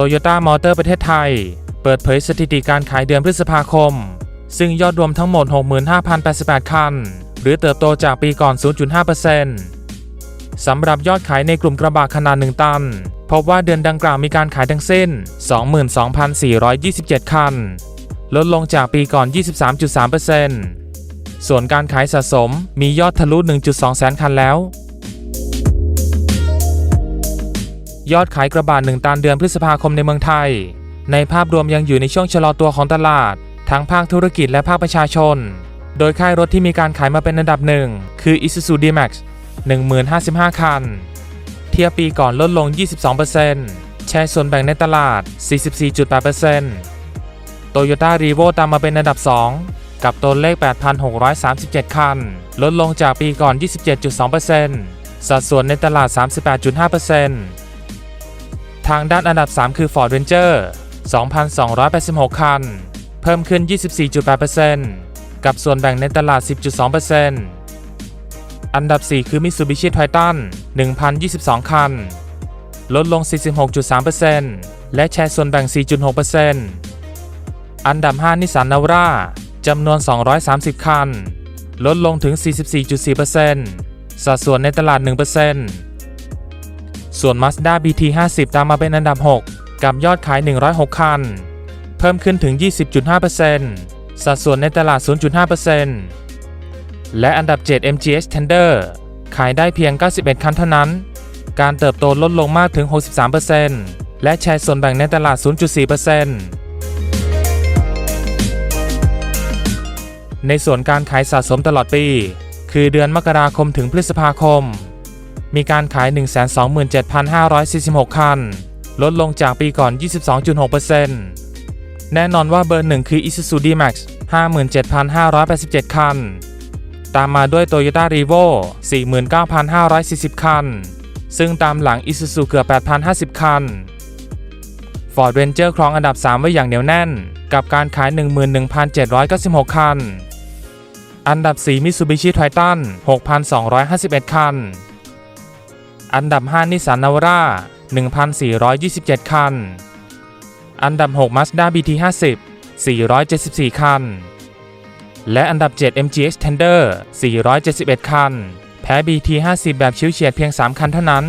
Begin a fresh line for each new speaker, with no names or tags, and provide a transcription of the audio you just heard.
Toyota Motor ประเทศไทย เปิดเผยสถิติการขายเดือนพฤษภาคม ซึ่งยอดรวมทั้งหมด 65,088 คัน หรือเติบโตจากปีก่อน 0.5%สำหรับยอดขายในกลุ่มกระบะขนาด 1 ตัน พบว่าเดือนดังกล่าวมีการขายทั้งสิ้น 22,427 คัน ลดลงจากปีก่อน 23.3%ส่วนการขายสะสมมียอดทะลุ 1.2 แสนคันแล้ว ยอดขายกระบะ1ตันเดือนพฤษภาคมในเมืองไทย ในภาพรวมยังอยู่ในช่วงชะลอตัวของตลาด ทั้งภาคธุรกิจและภาคประชาชน โดยค่ายรถที่มีการขายมาเป็นอันดับหนึ่งคือ Isuzu D-Max 1055 คัน เทียบปีก่อนลดลง 22%แชร์ส่วนแบ่งในตลาด 44.8% Toyota r e v o ตามมาเป็นอันดับ 2 กับตัวเลข 8,637 คัน ลดลงจากปีก่อน 27.2%สัดส่วนในตลาด 38.5% ทางด้านอันดับ 3 คือ Ford Ranger 2,286 คัน เพิ่มขึ้น 24.8%กับส่วนแบ่งในตลาด 10.2%อันดับ 4 คือ Mitsubishi Triton 1,022 คัน ลดลง 46.3%และแชร์ส่วนแบ่ง 4.6%อันดับ 5 Nissan Navara จำนวน 230 คัน ลดลงถึง 44.4%สัดส่วนในตลาด 1% ส่วน Mazda BT50 ตามมาเป็นอันดับ 6 กับยอดขาย 106 คัน เพิ่มขึ้นถึง 20.5%สัดส่วนในตลาด 0.5%และอันดับ 7 MGX Tender ขายได้เพียง 91 คันเท่านั้น การเติบโตลดลงมากถึง 63%และแชร์ส่วนแบ่งในตลาด 0.4%ในส่วนการขายสะสมตลอดปี คือเดือนมกราคมถึงพฤษภาคม มีการขาย 127,546 คัน ลดลงจากปีก่อน 22.6%แน่นอนว่าเบอร์หนึ่งคือ Isuzu D-Max 57,587 คัน ตามมาด้วย Toyota r e v o 49,540 คัน ซึ่งตามหลัง Isuzu เกือบ 8,050 คัน Ford Ranger ครองอันดับ 3 ไว้อย่างเหนียวแน่น กับการขาย 11,796 คัน อันดับ 4 Mitsubishi Triton 6,251 คัน อันดับ 5 นิสสันนาวร่า1,427 คัน อันดับ 6 Mazda BT50 474 คัน และอันดับ 7 MGX Tender 471 คัน แพ้ BT50 แบบชิวเฉียดเพียง 3 คันเท่านั้น